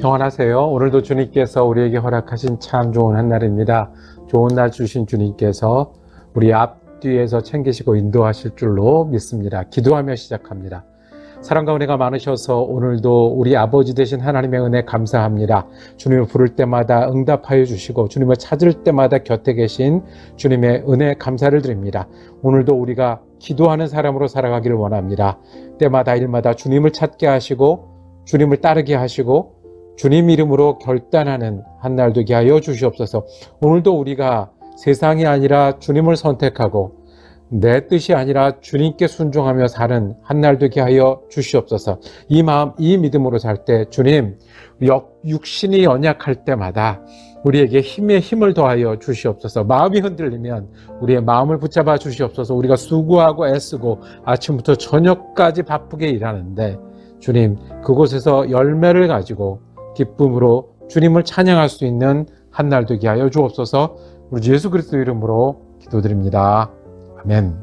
평안하세요. 오늘도 주님께서 우리에게 허락하신 참 좋은 한 날입니다. 좋은 날 주신 주님께서 우리 앞뒤에서 챙기시고 인도하실 줄로 믿습니다. 기도하며 시작합니다. 사랑과 은혜가 많으셔서 오늘도 우리 아버지 되신 하나님의 은혜 감사합니다. 주님을 부를 때마다 응답하여 주시고 주님을 찾을 때마다 곁에 계신 주님의 은혜 감사를 드립니다. 오늘도 우리가 기도하는 사람으로 살아가기를 원합니다. 때마다 일마다 주님을 찾게 하시고 주님을 따르게 하시고 주님 이름으로 결단하는 한 날 되게 하여 주시옵소서. 오늘도 우리가 세상이 아니라 주님을 선택하고 내 뜻이 아니라 주님께 순종하며 사는 한 날 되게 하여 주시옵소서. 이 마음, 이 믿음으로 살 때 주님, 역, 육신이 연약할 때마다 우리에게 힘에 힘을 더하여 주시옵소서. 마음이 흔들리면 우리의 마음을 붙잡아 주시옵소서. 우리가 수고하고 애쓰고 아침부터 저녁까지 바쁘게 일하는데 주님, 그곳에서 열매를 가지고 기쁨으로 주님을 찬양할 수 있는 한 날 되게 하여 주옵소서. 우리 주 예수 그리스도 이름으로 기도드립니다. 아멘.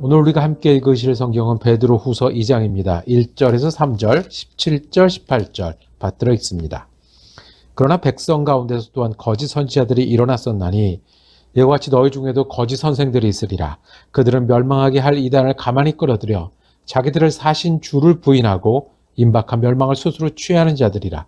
오늘 우리가 함께 읽으실 성경은 베드로 후서 2장입니다. 1절에서 3절, 17절, 18절 받들어 있습니다. 그러나 백성 가운데서 또한 거짓 선지자들이 일어났었나니 이와 같이 너희 중에도 거짓 선생들이 있으리라. 그들은 멸망하게 할 이단을 가만히 끌어들여 자기들을 사신 주를 부인하고 임박한 멸망을 스스로 취하는 자들이라.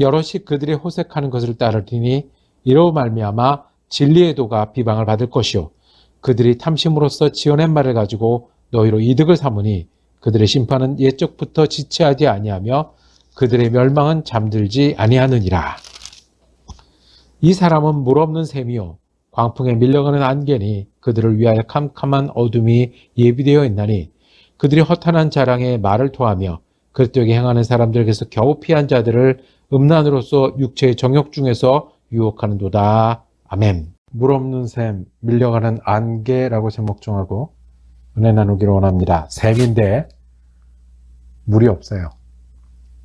여럿이 그들의 호색하는 것을 따르리니 이로 말미암아 진리의 도가 비방을 받을 것이요 그들이 탐심으로써 지어낸 말을 가지고 너희로 이득을 삼으니 그들의 심판은 옛적부터 지체하지 아니하며 그들의 멸망은 잠들지 아니하느니라. 이 사람은 물 없는 셈이요 광풍에 밀려가는 안개니 그들을 위하여 캄캄한 어둠이 예비되어 있나니 그들이 허탄한 자랑에 말을 토하며 그릇되게 행하는 사람들에게서 겨우 피한 자들을 음란으로서 육체의 정욕 중에서 유혹하는도다. 아멘. 물 없는 샘, 밀려가는 안개라고 제목 정하고 은혜 나누기를 원합니다. 샘인데 물이 없어요.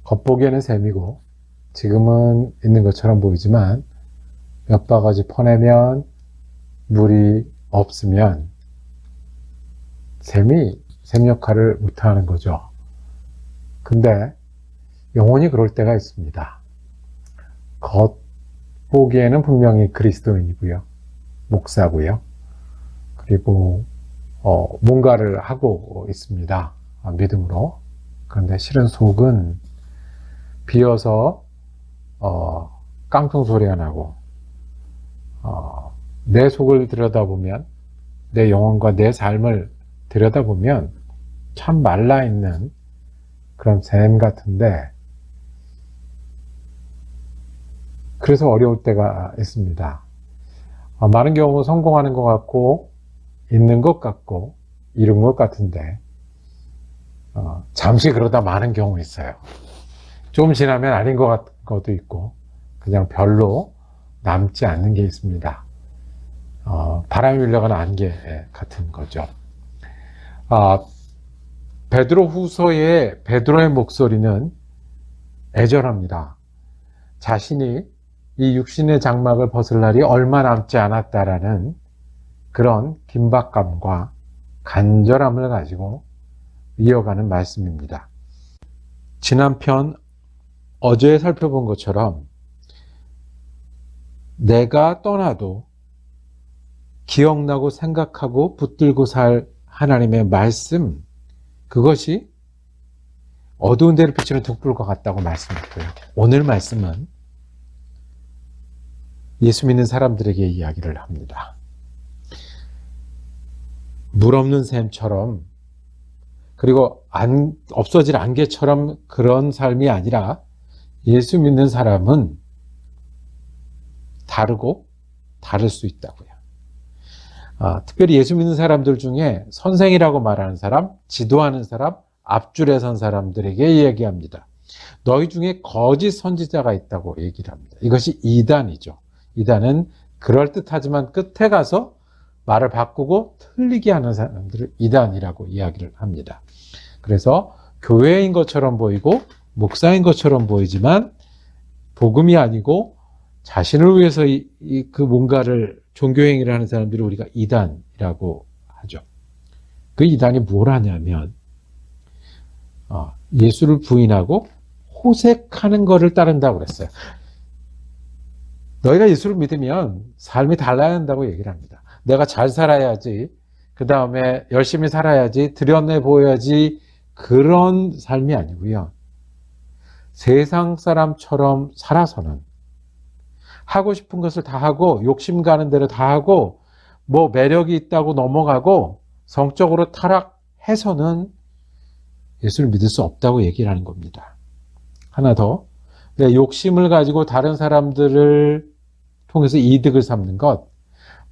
겉보기에는 샘이고 지금은 있는 것처럼 보이지만 몇 바가지 퍼내면 물이 없으면 샘이 샘 역할을 못하는 거죠. 근데 영혼이 그럴 때가 있습니다. 겉보기에는 분명히 그리스도인이고요. 목사고요. 그리고 어, 뭔가를 하고 있습니다. 아, 믿음으로. 그런데 실은 속은 비어서 어, 깡통 소리가 나고 어, 내 속을 들여다보면 내 영혼과 내 삶을 들여다보면 참 말라 있는 그런 샘 같은데 그래서 어려울 때가 있습니다. 어, 많은 경우 성공하는 것 같고 있는 것 같고 이룬 것 같은데 어, 잠시 그러다 많은 경우 있어요. 좀 지나면 아닌 것 같은 것도 있고 그냥 별로 남지 않는 게 있습니다. 어, 바람이 밀려가는 안개 같은 거죠. 아, 베드로 후서의 베드로의 목소리는 애절합니다. 자신이 이 육신의 장막을 벗을 날이 얼마 남지 않았다라는 그런 긴박감과 간절함을 가지고 이어가는 말씀입니다. 지난 편 어제 살펴본 것처럼 내가 떠나도 기억나고 생각하고 붙들고 살 하나님의 말씀, 그것이 어두운 데를 비추는 등불과 같다고 말씀했고요. 오늘 말씀은 예수 믿는 사람들에게 이야기를 합니다. 물 없는 샘처럼 그리고 안, 없어질 안개처럼 그런 삶이 아니라 예수 믿는 사람은 다르고 다를 수 있다고요. 아, 특별히 예수 믿는 사람들 중에 선생이라고 말하는 사람, 지도하는 사람, 앞줄에 선 사람들에게 이야기합니다. 너희 중에 거짓 선지자가 있다고 얘기를 합니다. 이것이 이단이죠. 이단은 그럴듯하지만 끝에 가서 말을 바꾸고 틀리게 하는 사람들을 이단이라고 이야기를 합니다. 그래서 교회인 것처럼 보이고 목사인 것처럼 보이지만 복음이 아니고 자신을 위해서 이, 이, 그 뭔가를 종교행위를 하는 사람들을 우리가 이단이라고 하죠. 그 이단이 뭘 하냐면 어, 예수를 부인하고 호색하는 거를 따른다고 그랬어요. 너희가 예수를 믿으면 삶이 달라야 한다고 얘기를 합니다. 내가 잘 살아야지, 그 다음에 열심히 살아야지, 들여내 보여야지, 그런 삶이 아니고요. 세상 사람처럼 살아서는 하고 싶은 것을 다 하고 욕심 가는 대로 다 하고 뭐 매력이 있다고 넘어가고 성적으로 타락해서는 예수를 믿을 수 없다고 얘기를 하는 겁니다. 하나 더. 내 욕심을 가지고 다른 사람들을 통해서 이득을 삼는 것,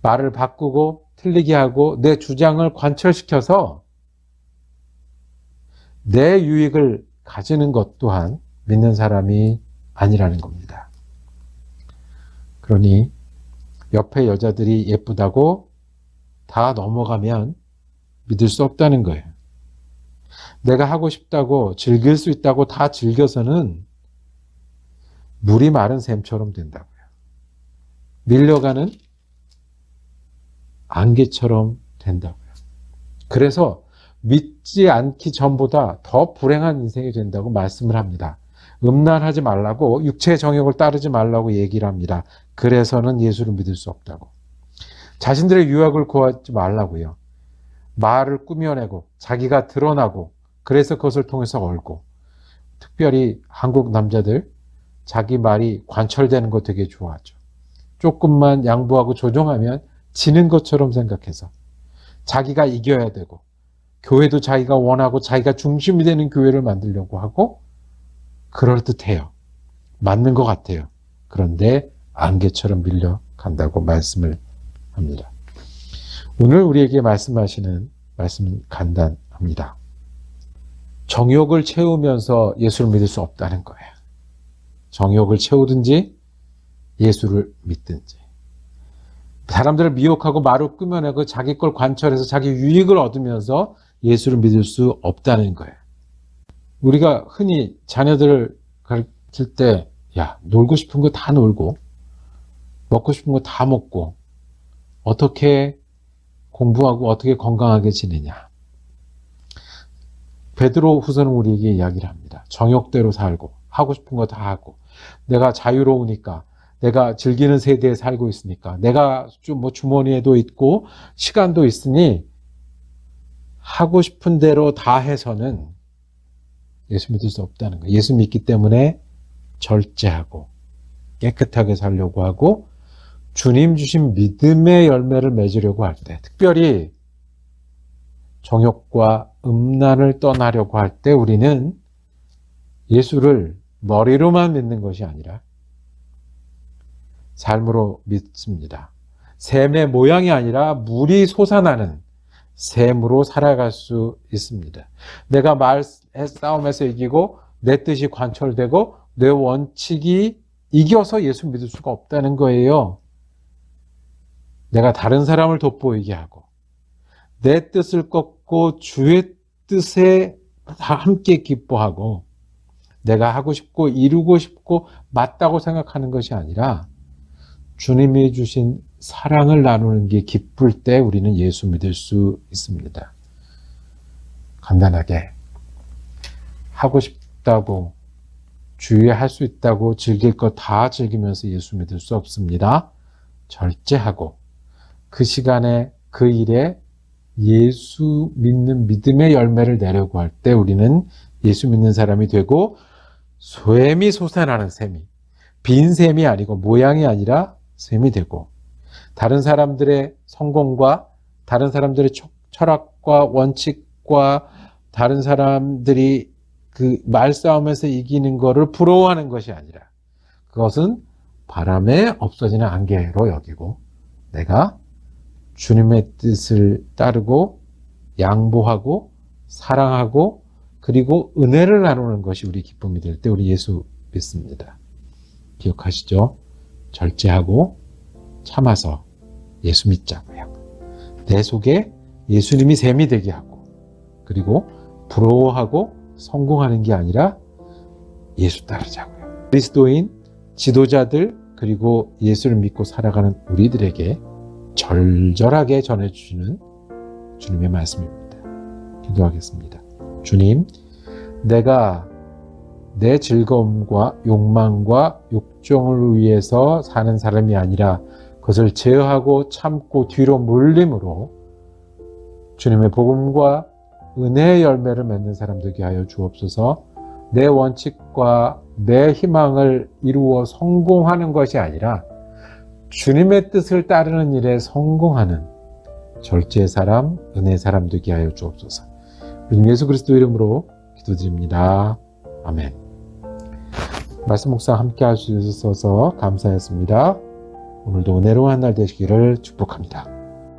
말을 바꾸고 틀리게 하고 내 주장을 관철시켜서 내 유익을 가지는 것 또한 믿는 사람이 아니라는 겁니다. 그러니 옆에 여자들이 예쁘다고 다 넘어가면 믿을 수 없다는 거예요. 내가 하고 싶다고 즐길 수 있다고 다 즐겨서는 물이 마른 샘처럼 된다고요. 밀려가는 안개처럼 된다고요. 그래서 믿지 않기 전보다 더 불행한 인생이 된다고 말씀을 합니다. 음란하지 말라고 육체의 정욕을 따르지 말라고 얘기를 합니다. 그래서는 예수를 믿을 수 없다고. 자신들의 유학을 구하지 말라고요. 말을 꾸며내고 자기가 드러나고 그래서 그것을 통해서 얼고 특별히 한국 남자들 자기 말이 관철되는 거 되게 좋아하죠. 조금만 양보하고 조정하면 지는 것처럼 생각해서 자기가 이겨야 되고 교회도 자기가 원하고 자기가 중심이 되는 교회를 만들려고 하고 그럴듯해요. 맞는 것 같아요. 그런데 안개처럼 밀려간다고 말씀을 합니다. 오늘 우리에게 말씀하시는 말씀은 간단합니다. 정욕을 채우면서 예수를 믿을 수 없다는 거예요. 정욕을 채우든지 예수를 믿든지. 사람들을 미혹하고 말을 꾸며내고 자기 걸 관철해서 자기 유익을 얻으면서 예수를 믿을 수 없다는 거예요. 우리가 흔히 자녀들을 가르칠 때, 야, 놀고 싶은 거 다 놀고, 먹고 싶은 거 다 먹고, 어떻게 공부하고 어떻게 건강하게 지내냐. 베드로 후서는 우리에게 이야기를 합니다. 정욕대로 살고, 하고 싶은 거 다 하고, 내가 자유로우니까, 내가 즐기는 세대에 살고 있으니까, 내가 좀 뭐 주머니에도 있고, 시간도 있으니, 하고 싶은 대로 다 해서는 예수 믿을 수 없다는 거예요. 예수 믿기 때문에 절제하고 깨끗하게 살려고 하고 주님 주신 믿음의 열매를 맺으려고 할 때, 특별히 정욕과 음란을 떠나려고 할 때 우리는 예수를 머리로만 믿는 것이 아니라 삶으로 믿습니다. 샘의 모양이 아니라 물이 솟아나는 샘으로 살아갈 수 있습니다. 내가 말 싸움에서 이기고 내 뜻이 관철되고 내 원칙이 이겨서 예수 믿을 수가 없다는 거예요. 내가 다른 사람을 돋보이게 하고 내 뜻을 꺾고 주의 뜻에 다 함께 기뻐하고 내가 하고 싶고 이루고 싶고 맞다고 생각하는 것이 아니라 주님이 주신 사랑을 나누는 게 기쁠 때 우리는 예수 믿을 수 있습니다. 간단하게 하고 싶다고 주위에 할수 있다고 즐길 것 다 즐기면서 예수 믿을 수 없습니다. 절제하고 그 시간에 그 일에 예수 믿는 믿음의 열매를 내려고 할 때 우리는 예수 믿는 사람이 되고 쇠미 솟아나는 셈이 빈 셈이 아니고 모양이 아니라 셈이 되고 다른 사람들의 성공과 다른 사람들의 철학과 원칙과 다른 사람들이 그 말싸움에서 이기는 것을 부러워하는 것이 아니라 그것은 바람에 없어지는 안개로 여기고 내가 주님의 뜻을 따르고 양보하고 사랑하고 그리고 은혜를 나누는 것이 우리 기쁨이 될 때 우리 예수 믿습니다. 기억하시죠? 절제하고 참아서 예수 믿자고요. 내 속에 예수님이 샘이 되게 하고 그리고 부러워하고 성공하는 게 아니라 예수 따르자고요. 그리스도인 지도자들 그리고 예수를 믿고 살아가는 우리들에게 절절하게 전해주시는 주님의 말씀입니다. 기도하겠습니다. 주님, 내가 내 즐거움과 욕망과 욕정을 위해서 사는 사람이 아니라 그것을 제어하고 참고 뒤로 물림으로 주님의 복음과 은혜의 열매를 맺는 사람 되게 하여 주옵소서 내 원칙과 내 희망을 이루어 성공하는 것이 아니라 주님의 뜻을 따르는 일에 성공하는 절제의 사람, 은혜의 사람 되게 하여 주옵소서. 우리 예수 그리스도 이름으로 기도드립니다. 아멘. 말씀 묵상 함께 있어서 감사했습니다. 오늘도 은혜로운 한날 되시기를 축복합니다.